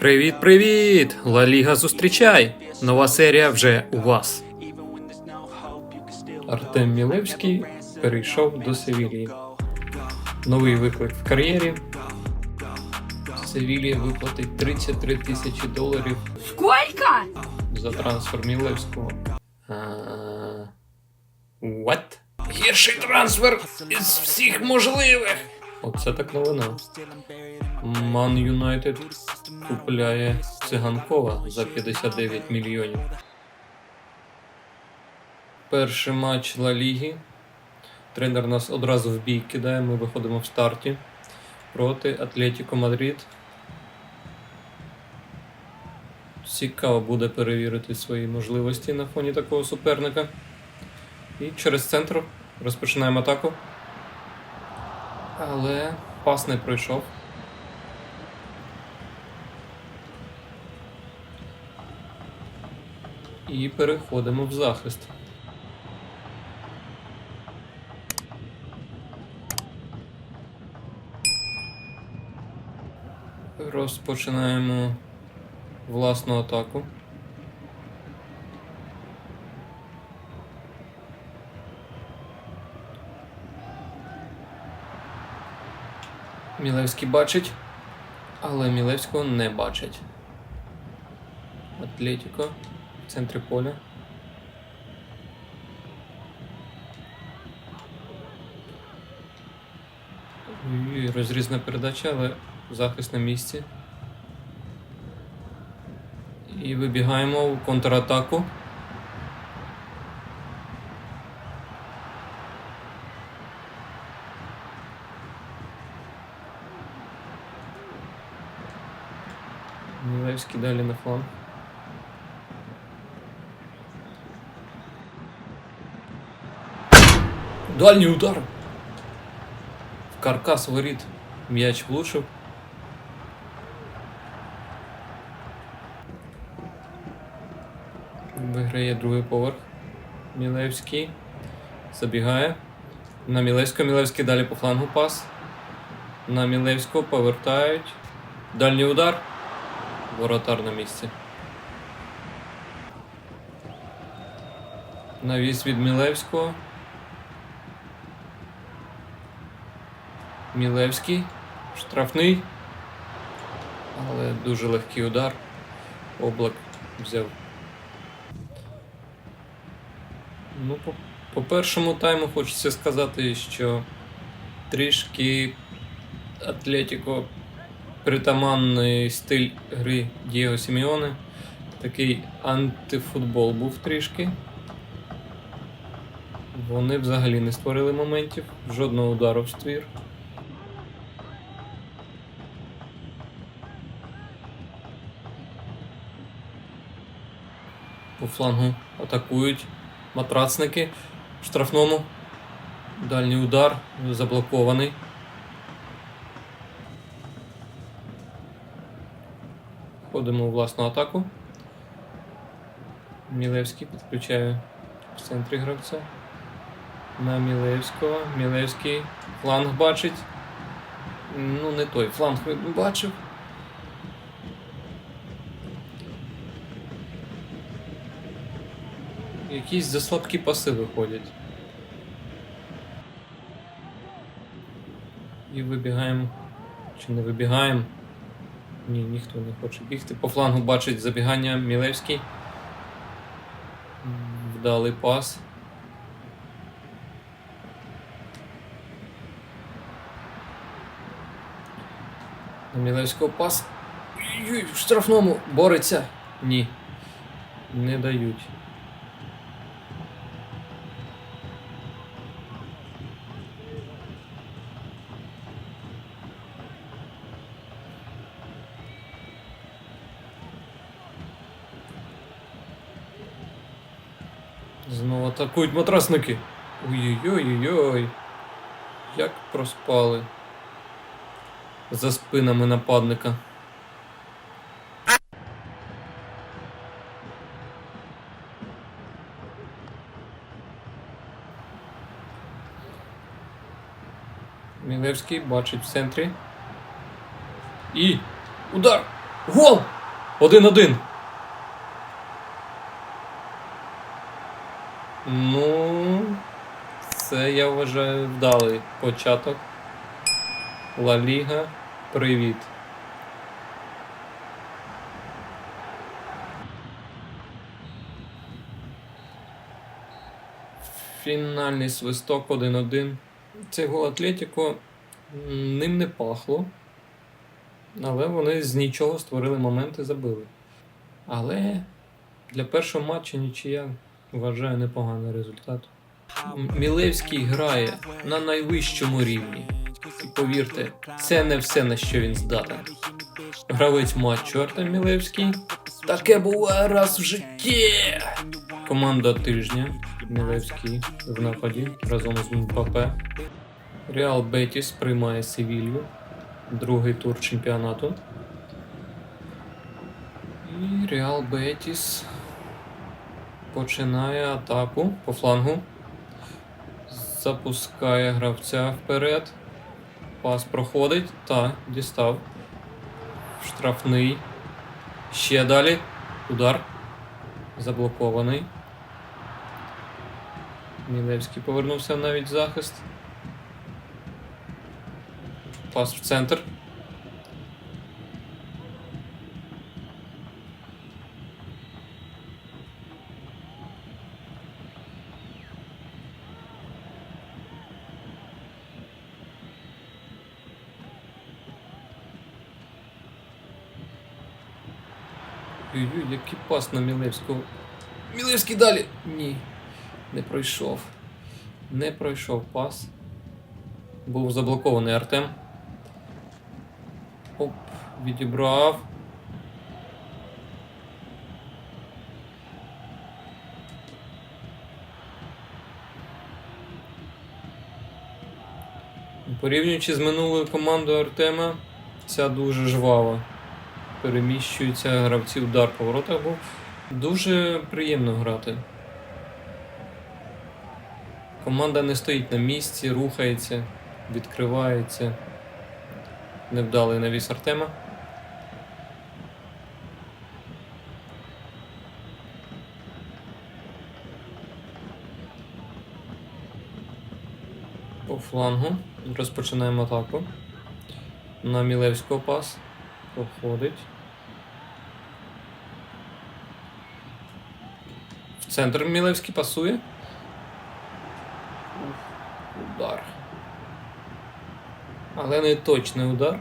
Привіт, привіт! Ла Ліга зустрічай! Нова серія вже у вас. Артем Мілевський перейшов до Севілії. Новий виклик в кар'єрі. Севілія виплатить 33 тисячі доларів Сколько? за трансфер Мілевського. А, What? Гірший трансфер із всіх можливих. Оце так новина. Ман Юнайтед купляє циганкова за 59 мільйонів. Перший матч Ла Ліги. Тренер нас одразу в бій кидає. Ми виходимо в старті проти Атлетіко Мадрид. Цікаво буде перевірити свої можливості на фоні такого суперника. І через центр розпочинаємо атаку. Але пас не пройшов. І переходимо в захист. Розпочинаємо власну атаку. Мілевський бачить, але Мілевського не бачить. Атлетіко в центрі поля. І розрізна передача, але захист на місці. І вибігаємо в контратаку. Мілевський на фланг. Дальній удар. В каркас воріт. М'яч влучив. Виграє другий поверх. Мілевський. Забігає. На Мілевського. Мілевський далі по флангу пас. На Мілевського повертають. Дальній удар. Воротар на місці. Навіс від Мілевського. Мілевський. Штрафний. Але дуже легкий удар. Облак взяв. Ну, по, по першому тайму хочеться сказати, що трішки Атлетіко притаманний стиль гри Дієго Сіміоне. Такий антифутбол був трішки. Вони взагалі не створили моментів, жодного удару в ствір. По флангу атакують матрацники в штрафному. Дальній удар заблокований. Входимо у власну атаку. Мілевський підключає в центрі гравця. На Мілевського. Мілевський фланг бачить. Ну, не той фланг бачив. Якісь заслабкі паси виходять. І вибігаємо. Чи не вибігаємо? Ні, ніхто не хоче бігти. По флангу бачить забігання Мілевський. Вдалий пас. На Мілевського пас. В штрафному бореться. Ні. Не дають. Знову атакують матрасники. Ой-ой-ой-ой. Як проспали. За спинами нападника. Мілевський бачить в центрі. І удар! Гол! Один-один. Ну, це я вважаю вдалий початок. Ла Ліга. Привіт. Фінальний свисток 1-1. Цей гол Атлетіко ним не пахло. Але вони з нічого створили моменти, забили. Але для першого матчу нічия вважаю непоганий результат. Мілевський грає на найвищому рівні. І повірте, це не все на що він здатен. Гравець матчу Артем Мілевський. Таке буває раз в житті. Команда тижня. Мілевський в нападі разом з Мбапе. Реал Бетіс приймає Севілью. Другий тур чемпіонату. І Реал Бетіс починає атаку по флангу. Запускає гравця вперед. Пас проходить. Та, дістав. Штрафний. Ще далі. Удар. Заблокований. Мілевський повернувся навіть в захист. Пас в центр. Який пас на Мілевського. Мілевський далі! Ні. Не пройшов. Не пройшов пас. Був заблокований Артем. Оп, відібрав. Порівнюючи з минулою командою Артема, ця дуже жвава. Переміщується гравці удар по воротах був. Дуже приємно грати. Команда не стоїть на місці, рухається, відкривається. Невдалий навіс Артема. По флангу. Розпочинаємо атаку. На Мілевського пас. Проходить. Центр Мілевський пасує. Удар. Але не точний удар.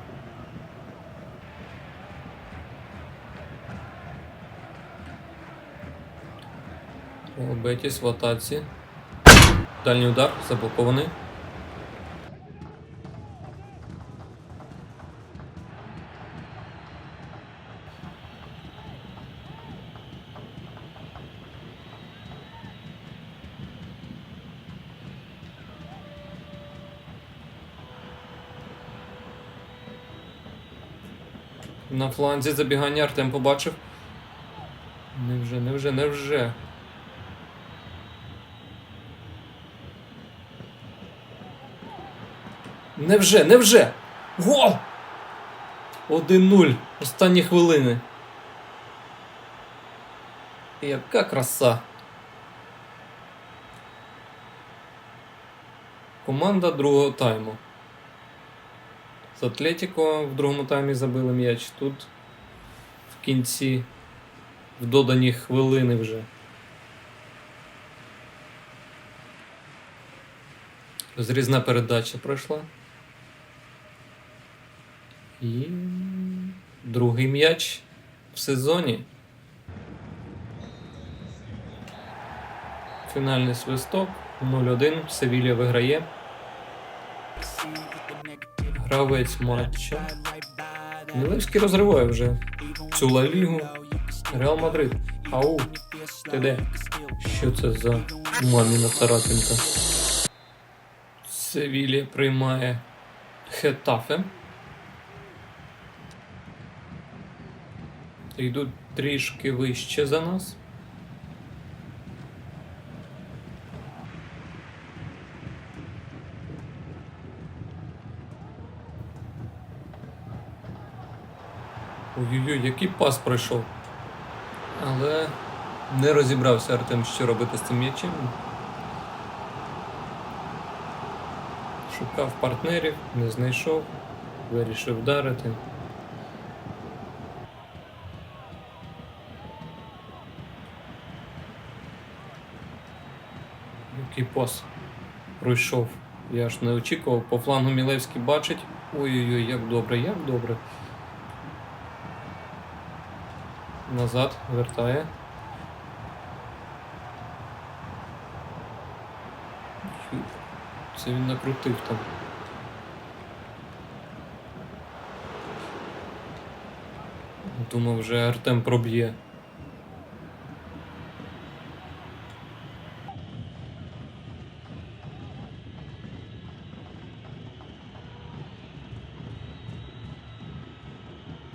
Бетіс в атаці. Дальній удар заблокований. Фланзі забігання Артем побачив. Невже, невже, невже. Невже, невже! Гол! 1-0. Останні хвилини. Яка краса. Команда другого тайму. З Атлетіко в другому таймі забили м'яч. Тут в кінці в додані хвилини вже. Зрізна передача пройшла. І другий м'яч в сезоні. Фінальний свисток 0-1. Севілля виграє. Гравець матча. Мілевський розриває вже цю Ла Лігу. Реал Мадрид. Ау. Ти де? Що це за маміна царапінка? Севілля приймає Хетафе. Йдуть трішки вище за нас. Ой-ой-ой, який пас пройшов. Але не розібрався Артем, що робити з цим м'ячем. Шукав партнерів, не знайшов, вирішив вдарити. Який пас пройшов. Я ж не очікував. По флангу Мілевський бачить. Ой-ой-ой, як добре, як добре. Назад вертає. Це він накрутив там. Думав, вже Артем проб'є.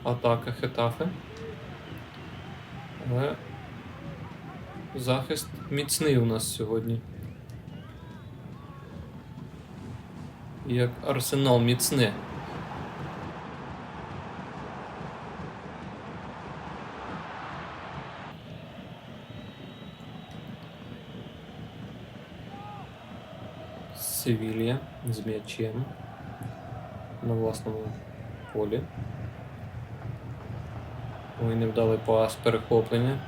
Атака Хетафе. Але захист міцний у нас сьогодні. Як арсенал міцне. Севілья з м'ячем на власному полі. Ой, невдалий пас, перехоплення.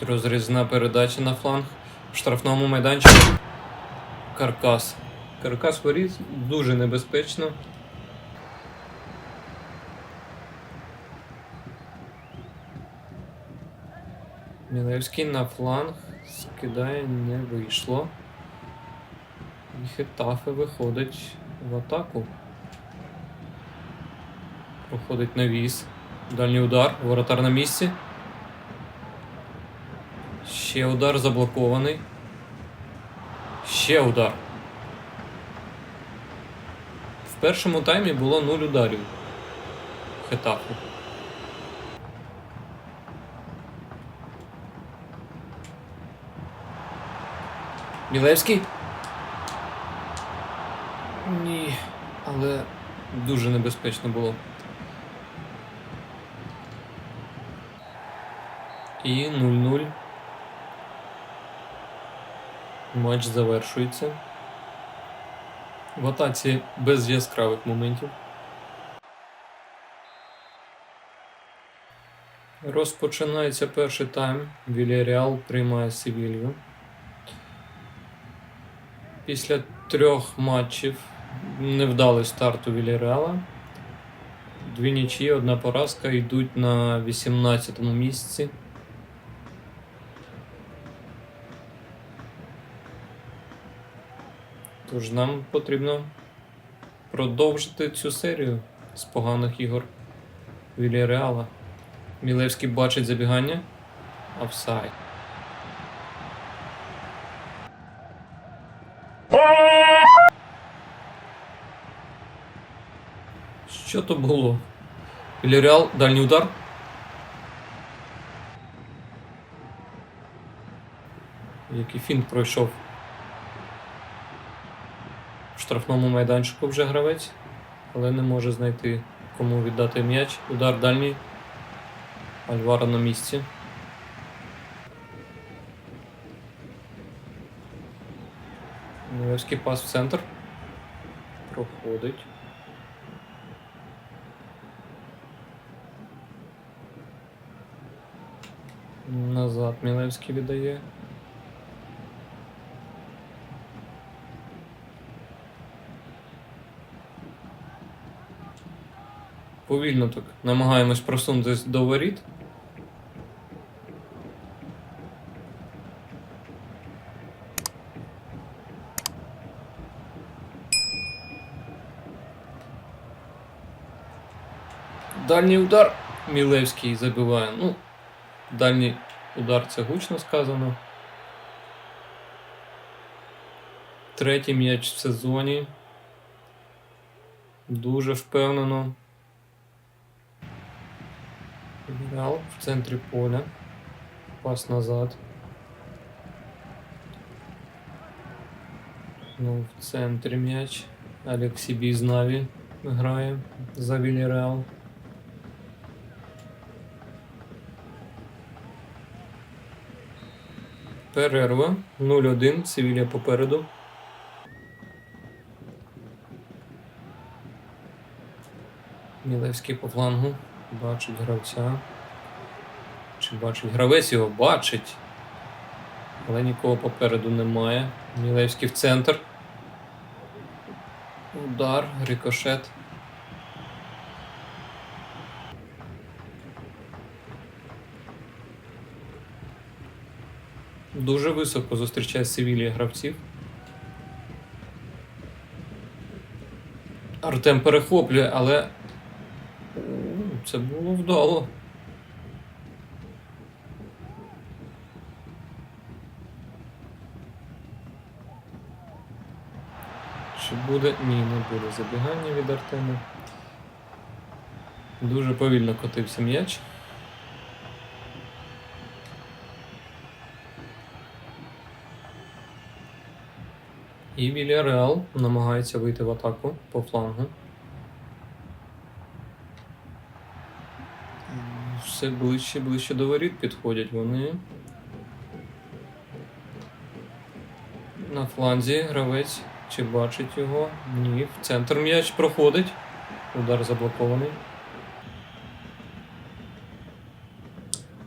Розрізна передача на фланг. В штрафному майданчику. Каркас. Каркас воріт дуже небезпечно. Мілевський на фланг скидає, не вийшло. І Хетафе виходить в атаку. Проходить навіс. Дальній удар. Воротар на місці. Ще удар заблокований. Ще удар. В першому таймі було 0 ударів. Хетафу. Мілевський? Ні, але дуже небезпечно було. І 0-0. Матч завершується. В атаці без яскравих моментів. Розпочинається перший тайм. Вільяреал приймає Севілью. Після трьох матчів невдалий старт у Вільяреала. Дві нічі, одна поразка йдуть на 18-му місці. Тож нам потрібно продовжити цю серію з поганих ігор Вільяреала. Мілевський бачить забігання. Офсайд. Що то було? Вільяреал, дальній удар. Який фінт пройшов. Штрафному майданчику вже гравець, але не може знайти кому віддати м'яч. Удар дальній. Альвара на місці. Невський пас в центр. Проходить. Назад Мілевський віддає. Повільно так намагаємось просунутися до воріт. Дальній удар Мілевський забиває. Ну, дальній удар це гучно сказано. Третій м'яч в сезоні. Дуже впевнено. Реал в центрі поля. Пас назад. Ну, в центрі м'яч. Алексій Бізнаві. грає за Вільяреал. Перерва 0-1, Севілія попереду. Мілевський по флангу. Бачить гравця. Чи бачить гравець його бачить. Але нікого попереду немає. Мілевський в центр. Удар, рикошет. Дуже високо зустрічає Севілія гравців. Артем перехоплює, але це було вдало. Чи буде? Ні, не буде забігання від Артема. Дуже повільно котився м'яч. І Вільяреал намагається вийти в атаку по флангу. Все ближче ближче до воріт підходять вони. На фланзі гравець. Чи бачить його? Ні. В центр м'яч проходить. Удар заблокований.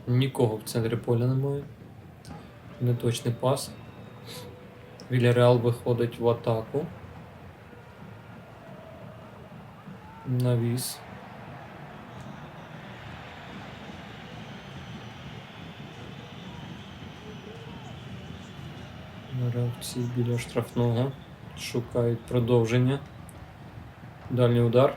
Нікого в центрі поля немає. Неточний пас. Вільяреал виходить в атаку. Навіс. Гравці біля штрафного. Шукають продовження. Дальній удар.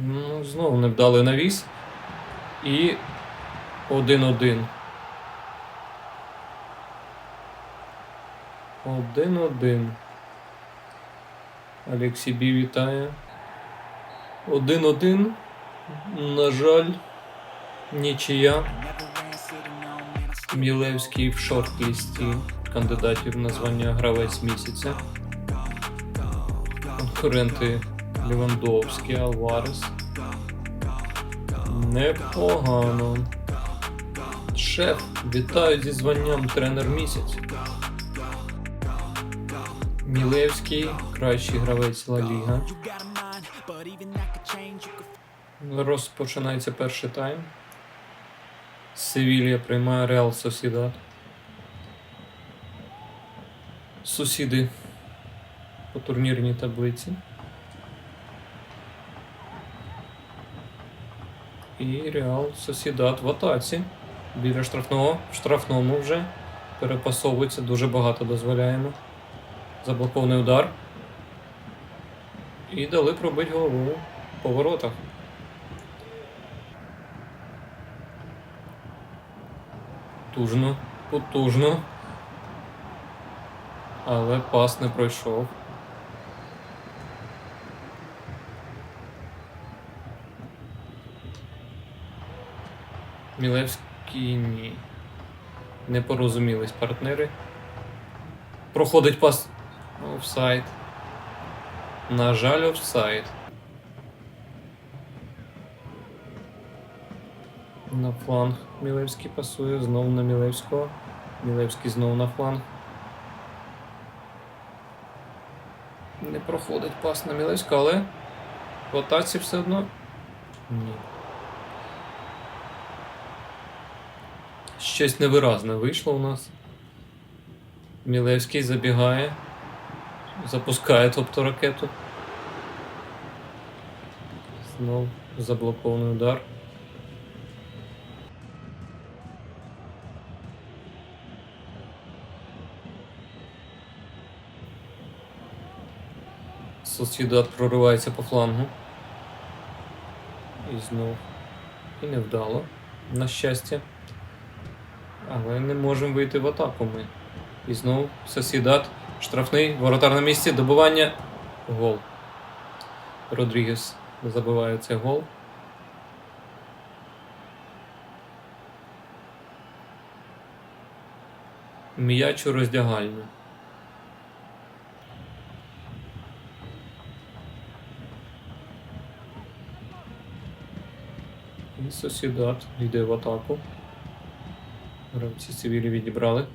Ну, знову невдалий навіс. І 1-1. 1-1. Олексій Бі вітає. 1-1. На жаль, нічия. Мілевський в шорт-лісті кандидатів на звання гравець місяця. Конкуренти Лівандовський, Алварес. Непогано. Шеф, вітаю зі званням тренер місяць. Мілевський, кращий гравець Ла Ліга. Розпочинається перший тайм. Севілія приймає Реал Сосідат. Сусіди по турнірній таблиці. І Реал Сосідат в атаці. Біля штрафного. В штрафному вже. Перепасовується, дуже багато дозволяємо. Заблокований удар. І дали пробити голову по воротах. Потужно, потужно. Але пас не пройшов. Мілевський ні. Не порозумілись партнери. Проходить пас. Офсайд. На жаль, офсайд. На фланг Мілевський пасує, знову на Мілевського. Мілевський знову на фланг. Не проходить пас на Мілевського, але в атаці все одно. Ні. Щось невиразне вийшло у нас. Мілевський забігає. Запускає тобто ракету. Знов заблокований удар. Сосідат проривається по флангу. І знов. І невдало, на щастя. Але не можемо вийти в атаку ми. І знов сосідат. Штрафний, воротар на місці, добивання. Гол. Родрігес забиває цей гол. М'яч у роздягальню. І Сосідат йде в атаку. Гравці Севілі відібрали.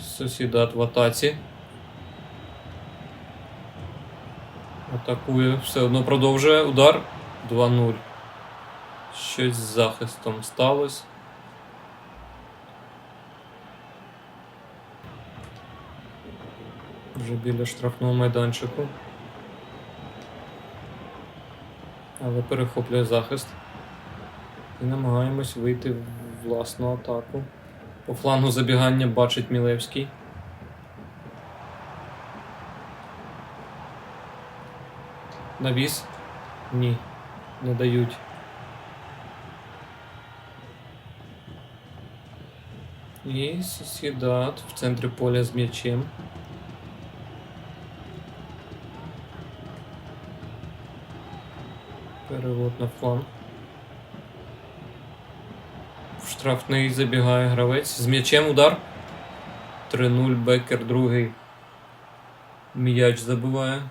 Сосідат в атаці. Атакує, все одно продовжує. Удар 2-0. Щось з захистом сталося. Вже біля штрафного майданчику. Але перехоплює захист. І намагаємось вийти в власну атаку. По флангу забігання бачить Мілевський. Навіс? Ні, не дають. І Сосідат в центрі поля з м'ячем. На фланг. В штрафний забігає гравець. З м'ячем удар. 3-0 Бекер другий. М'яч забиває.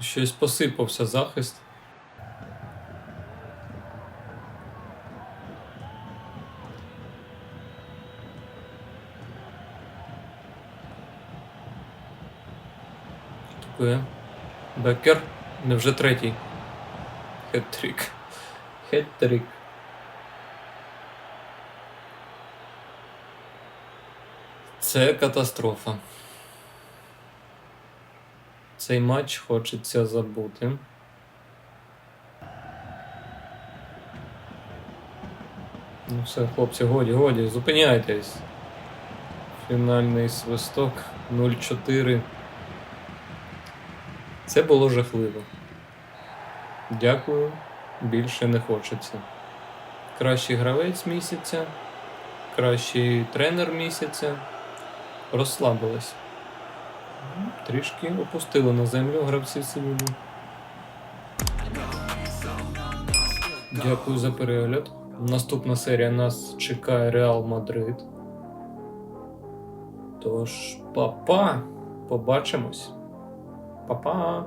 Щось посипався захист. Бекер. Невже третій? Хет-трик. Хет-трик. Це катастрофа. Цей матч хочеться забути. Ну все, хлопці, годі, годі, зупиняйтесь. Фінальний свисток 0-4. Це було жахливо. Дякую, більше не хочеться. Кращий гравець місяця, кращий тренер місяця. Розслабились. Трішки опустили на землю гравці Севілі. Дякую за перегляд. Наступна серія нас чекає Реал Мадрид. Тож, па-па! Побачимось. Па-па!